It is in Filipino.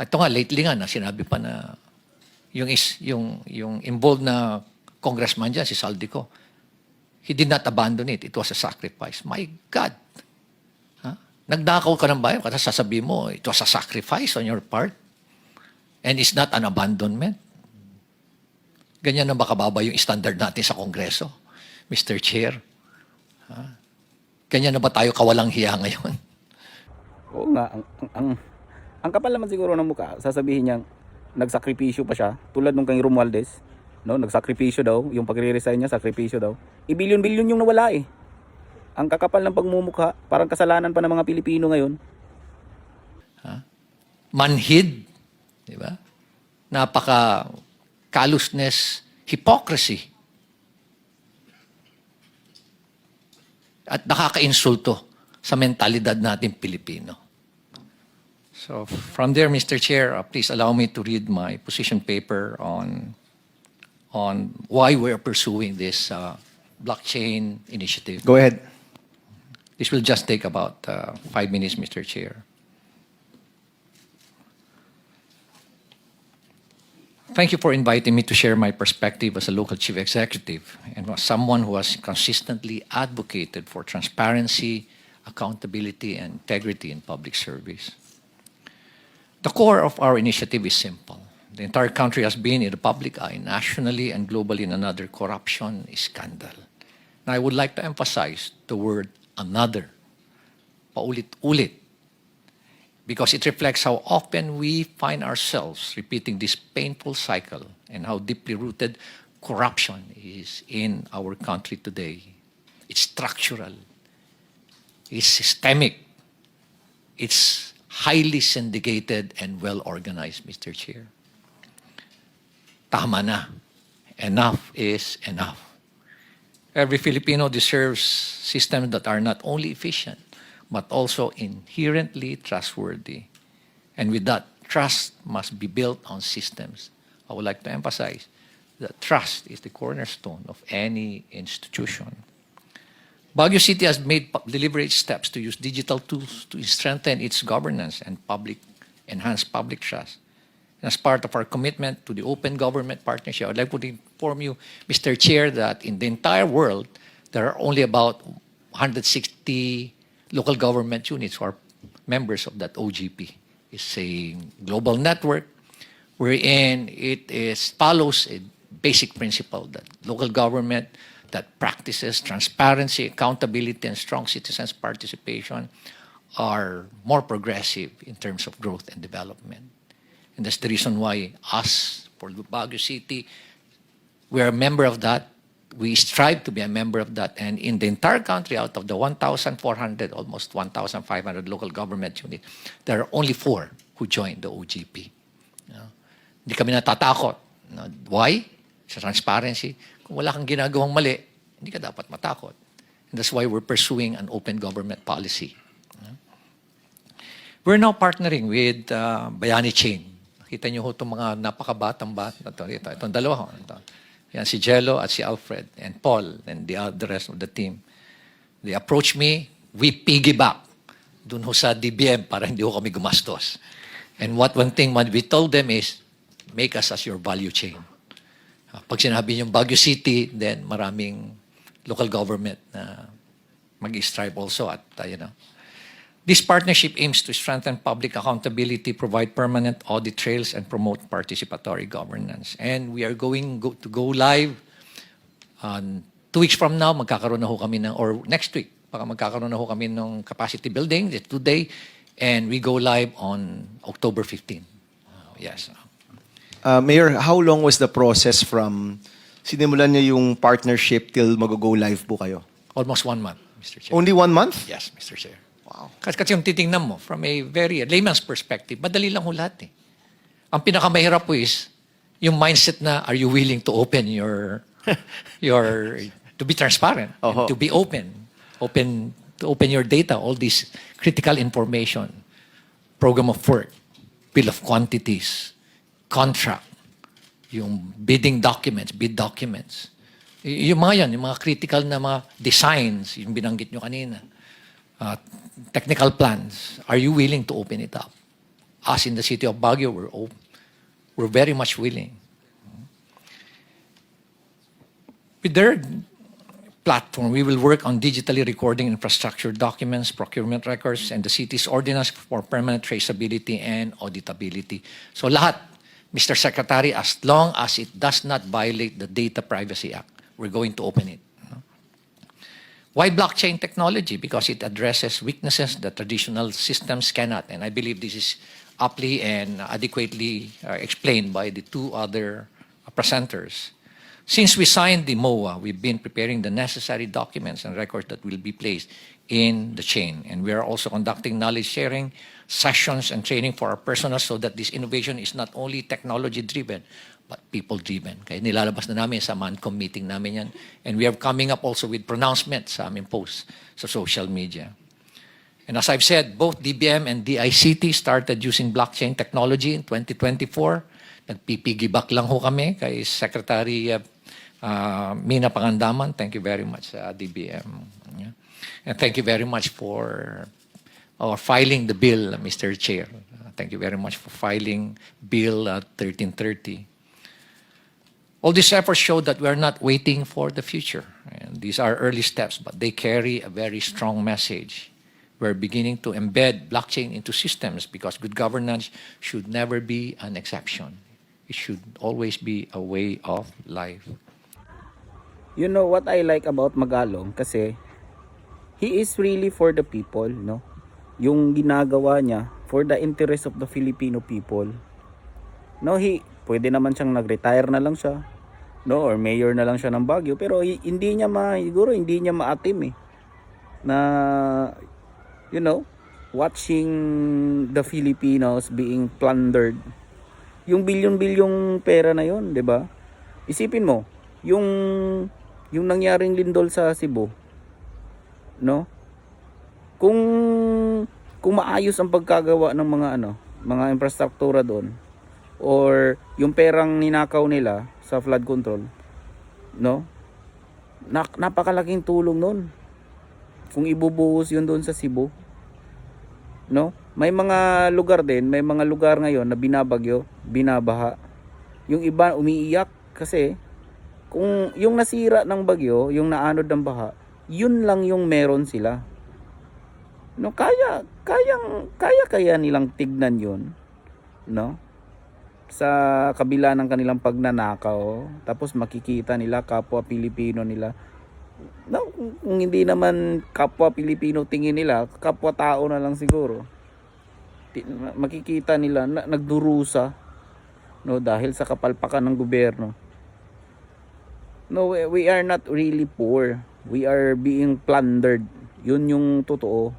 Ito nga, lately nga, na sinabi pa na yung, is, yung, yung involved na congressman dyan, si Saldico, he did not abandon it. It was a sacrifice. My God! Ha? Nagdakaw ka ng bayan, kasi sasabihin mo, it was a sacrifice on your part. And it's not an abandonment. Ganyan na ba kababa yung standard natin sa Kongreso, Mr. Chair? Ha? Ganyan na ba tayo kawalang hiya ngayon? Oo nga, ang, ang, ang, ang kapal naman siguro ng mukha, sasabihin niyang nagsakripisyo pa siya, tulad nung kay Romualdez, no, nagsakripisyo daw, yung pagre-resign niya, sakripisyo daw. Ibilyon-bilyon yung nawala eh. Ang kakapal ng pagmumukha, parang kasalanan pa ng mga Pilipino ngayon. manhid, di ba? Napaka callousness, hypocrisy. At nakaka-insulto sa mentalidad natin Pilipino. So from there, Mr. Chair, uh, please allow me to read my position paper on on why we're pursuing this uh, blockchain initiative. Go ahead. This will just take about uh, five minutes, Mr. Chair. Thank you for inviting me to share my perspective as a local chief executive and as someone who has consistently advocated for transparency, accountability, and integrity in public service. The core of our initiative is simple. The entire country has been in the public eye, nationally and globally, in another corruption scandal. Now, I would like to emphasize the word another. Paulit-ulit. Because it reflects how often we find ourselves repeating this painful cycle and how deeply rooted corruption is in our country today. It's structural, it's systemic, it's highly syndicated and well organized, Mr. Chair. Tama na. Enough is enough. Every Filipino deserves systems that are not only efficient, but also inherently trustworthy. And with that, trust must be built on systems. I would like to emphasize that trust is the cornerstone of any institution. Baguio City has made deliberate steps to use digital tools to strengthen its governance and public enhance public trust. And as part of our commitment to the open government partnership, I'd like to inform you, Mr. Chair, that in the entire world, there are only about 160 local government units who are members of that OGP. It's a global network wherein it is follows a basic principle that local government that practices transparency, accountability, and strong citizens' participation are more progressive in terms of growth and development. And that's the reason why us, for Baguio City, we are a member of that. We strive to be a member of that. And in the entire country, out of the 1,400, almost 1,500 local government units, there are only four who joined the OGP. No? Hindi kami natatakot. Why? Sa transparency. Kung wala kang ginagawang mali, hindi ka dapat matakot. And that's why we're pursuing an open government policy. We're now partnering with uh, Bayani Chain. Nakita niyo ho itong mga napakabatang bat. Ito, ito, itong dalawa. ho. Ito. Yan, si Jello at si Alfred and Paul and the, the rest of the team. They approach me, we piggyback dun ho sa DBM para hindi ho kami gumastos. And what one thing we told them is, make us as your value chain. Ah, Pag sinabi yung Baguio City, then maraming local government na mag-strive also at, uh, you know. This partnership aims to strengthen public accountability, provide permanent audit trails, and promote participatory governance. And we are going go, to go live on two weeks from now, magkakaroon na ho kami ng, or next week, baka magkakaroon na ho kami ng capacity building, today, and we go live on October 15. Uh, yes. Uh, Mayor, how long was the process from sinimulan niyo yung partnership till mag-go live po kayo? Almost one month, Mr. Chair. Only one month? Yes, Mr. Chair. Wow. Kasi, kasi yung titingnan mo, from a very layman's perspective, madali lang ho lahat eh. Ang pinakamahirap po is, yung mindset na, are you willing to open your, your, to be transparent, Oho. to be open, open, to open your data, all this critical information, program of work, bill of quantities, contract, yung bidding documents, bid documents. Y- yung mga yan, yung mga critical na mga designs, yung binanggit nyo kanina, uh, technical plans, are you willing to open it up? us in the city of Baguio, we're, op- we're very much willing. With their platform, we will work on digitally recording infrastructure documents, procurement records, and the city's ordinance for permanent traceability and auditability. So lahat, Mr. Secretary, as long as it does not violate the Data Privacy Act, we're going to open it. Why blockchain technology? Because it addresses weaknesses that traditional systems cannot. And I believe this is aptly and adequately uh, explained by the two other uh, presenters. Since we signed the MOA, we've been preparing the necessary documents and records that will be placed in the chain. And we are also conducting knowledge sharing sessions and training for our personnel so that this innovation is not only technology driven, but people driven. Kaya nilalabas na namin sa MANCOM meeting namin yan. And we are coming up also with pronouncements sa aming posts sa social media. And as I've said, both DBM and DICT started using blockchain technology in 2024. Nagpipigibak lang ho kami kay Secretary uh, uh, Mina Pangandaman. Thank you very much, uh, DBM. Yeah. And thank you very much for uh, filing the bill, Mr. Chair. Uh, thank you very much for filing Bill uh, 1330. All these efforts show that we are not waiting for the future. And these are early steps, but they carry a very strong message. We're beginning to embed blockchain into systems because good governance should never be an exception. It should always be a way of life. You know what I like about Magalong kasi he is really for the people, no? Yung ginagawa niya for the interest of the Filipino people. No, he pwede naman siyang nag-retire na lang siya. No, or mayor na lang siya ng Baguio pero hi- hindi niya ma siguro hindi niya maatim eh na you know, watching the Filipinos being plundered. Yung bilyon-bilyong pera na yon, 'di ba? Isipin mo, yung yung nangyaring lindol sa Cebu, no? Kung kung maayos ang pagkagawa ng mga ano, mga infrastruktura doon or yung perang ninakaw nila sa flood control, no? Nak napakalaking tulong noon. Kung ibubuhos yun doon sa Cebu, no? May mga lugar din, may mga lugar ngayon na binabagyo, binabaha. Yung iba umiiyak kasi kung yung nasira ng bagyo, yung naanod ng baha, yun lang yung meron sila. No, kaya kayang kaya kaya nilang tignan yun, no? Sa kabila ng kanilang pagnanakaw, tapos makikita nila kapwa Pilipino nila. No, kung, hindi naman kapwa Pilipino tingin nila, kapwa tao na lang siguro. Makikita nila na nagdurusa no dahil sa kapalpakan ng gobyerno. No, we, are not really poor. We are being plundered. Yun yung totoo.